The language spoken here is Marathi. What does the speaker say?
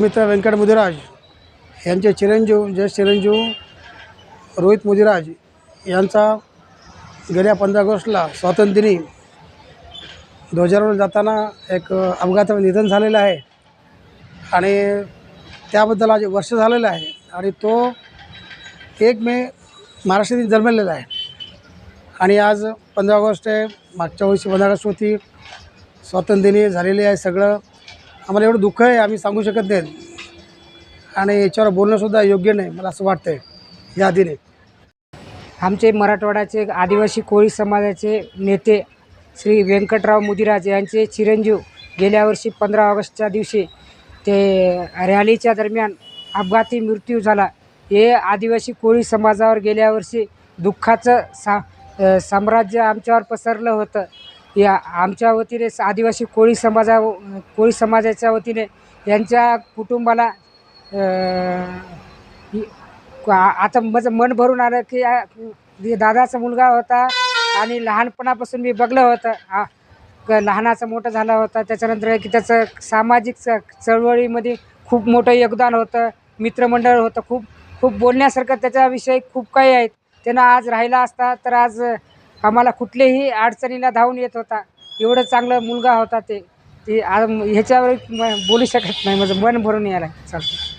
मित्र व्यंकट मुदिराज यांचे चिरंजीव जय चिरंजीव रोहित मुदिराज यांचा गेल्या पंधरा ऑगस्टला स्वातंत्र्यदिनी ध्वजारोहण जाताना एक अपघातामध्ये निधन झालेलं आहे. आणि त्याबद्दल आज वर्ष झालेलं आहे आणि तो एक मे महाराष्ट्र दिन जन्मलेला आहे. आणि आज पंधरा ऑगस्ट आहे मागच्या वर्षी पंधरा ऑगस्ट होती. स्वातंत्र्यदिनी झालेली आहे सगळं. आम्हाला एवढं दुःख आहे आम्ही सांगू शकत नाही आणि याच्यावर बोलणंसुद्धा योग्य नाही मला असं वाटतं आहे या आधीने आमचे मराठवाड्याचे आदिवासी कोळी समाजाचे नेते श्री व्यंकटराव मुदिराज यांचे चिरंजीव गेल्या वर्षी पंधरा ऑगस्टच्या दिवशी ते रॅलीच्या दरम्यान अपघाती मृत्यू झाला. हे आदिवासी कोळी समाजावर गेल्या वर्षी दुःखाचं सा साम्राज्य आमच्यावर पसरलं होतं. या आमच्या वतीने आदिवासी कोळी समाजा कोळी समाजाच्या वतीने यांच्या कुटुंबाला आता माझं मन भरून आलं की दादाचा मुलगा होता आणि लहानपणापासून मी बघलं होतं. क- लहानाचा मोठा झाला होता. त्याच्यानंतर की त्याचं सामाजिक च चळवळीमध्ये खूप मोठं योगदान होतं. मित्रमंडळ होतं. खूप खूप बोलण्यासारखं त्याच्याविषयी खूप काही आहेत त्यांना आज राहिला असता तर आज आम्हाला कुठल्याही अडचणीला धावून येत होता. एवढं चांगलं मुलगा होता ते. ते आ- ह्याच्यावर बोलू शकत नाही. माझं मन भरून यायला चालतं